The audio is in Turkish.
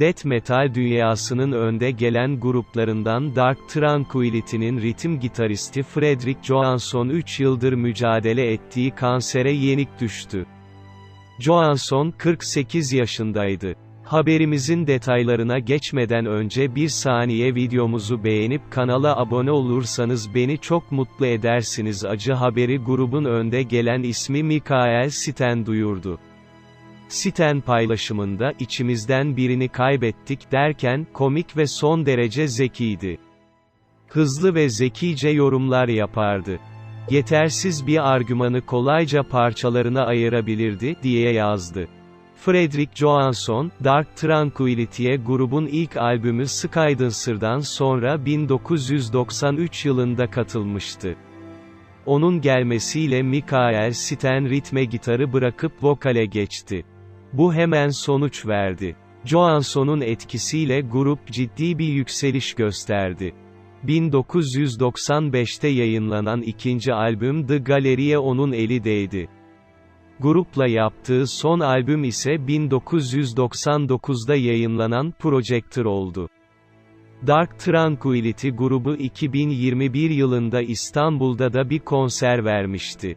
Death metal dünyasının önde gelen gruplarından Dark Tranquillity'nin ritim gitaristi Frederick Johansson 3 yıldır mücadele ettiği kansere yenik düştü. Johansson 48 yaşındaydı. Haberimizin detaylarına geçmeden önce bir saniye videomuzu beğenip kanala abone olursanız beni çok mutlu edersiniz. Acı haberi grubun önde gelen ismi Mikael Sten duyurdu. Sten paylaşımında içimizden birini kaybettik derken komik ve son derece zekiydi. Hızlı ve zekice yorumlar yapardı. Yetersiz bir argümanı kolayca parçalarına ayırabilirdi diye yazdı. Frederick Johansson, Dark Tranquillity'ye grubun ilk albümü Skydancer'dan sonra 1993 yılında katılmıştı. Onun gelmesiyle Mikael Sten ritme gitarı bırakıp vokale geçti. Bu hemen sonuç verdi. Johansson'un etkisiyle grup ciddi bir yükseliş gösterdi. 1995'te yayınlanan ikinci albüm The Gallery'e onun eli değdi. Grupla yaptığı son albüm ise 1999'da yayınlanan Projector oldu. Dark Tranquillity grubu 2021 yılında İstanbul'da da bir konser vermişti.